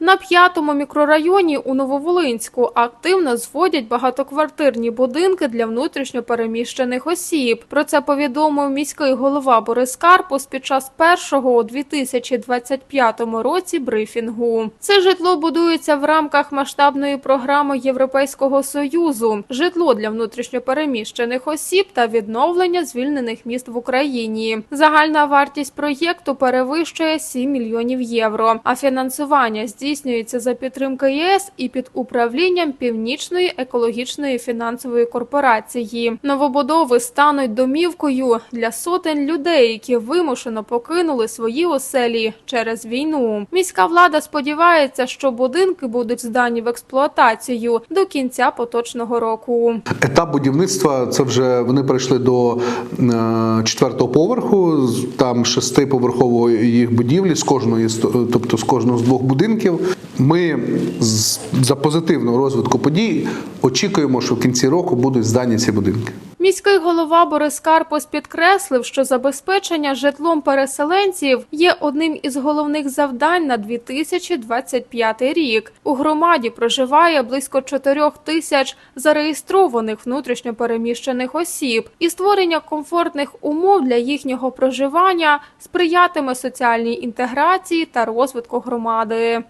На п'ятому мікрорайоні у Нововолинську активно зводять багатоквартирні будинки для внутрішньопереміщених осіб. Про це повідомив міський голова Борис Карпус під час першого у 2025 році брифінгу. Це житло будується в рамках масштабної програми Європейського союзу, житло для внутрішньопереміщених осіб та відновлення звільнених міст в Україні. Загальна вартість проєкту перевищує 7 мільйонів євро. А фінансування здійснюється за підтримки ЄС і під управлінням Північної екологічної фінансової корпорації. Новобудови стануть домівкою для сотень людей, які вимушено покинули свої оселі через війну. Міська влада сподівається, що будинки будуть здані в експлуатацію до кінця поточного року. Етап будівництва це вже вони прийшли до е, четвертого поверху, там шестиповерхової їх будівлі з кожної тобто з кожного з двох будинків. Ми за позитивного розвитку подій очікуємо, що в кінці року будуть здані ці будинки. Міський голова Борис Карпос підкреслив, що забезпечення житлом переселенців є одним із головних завдань на 2025 рік. У громаді проживає близько 4 тисяч зареєстрованих внутрішньопереміщених осіб, і створення комфортних умов для їхнього проживання сприятиме соціальній інтеграції та розвитку громади.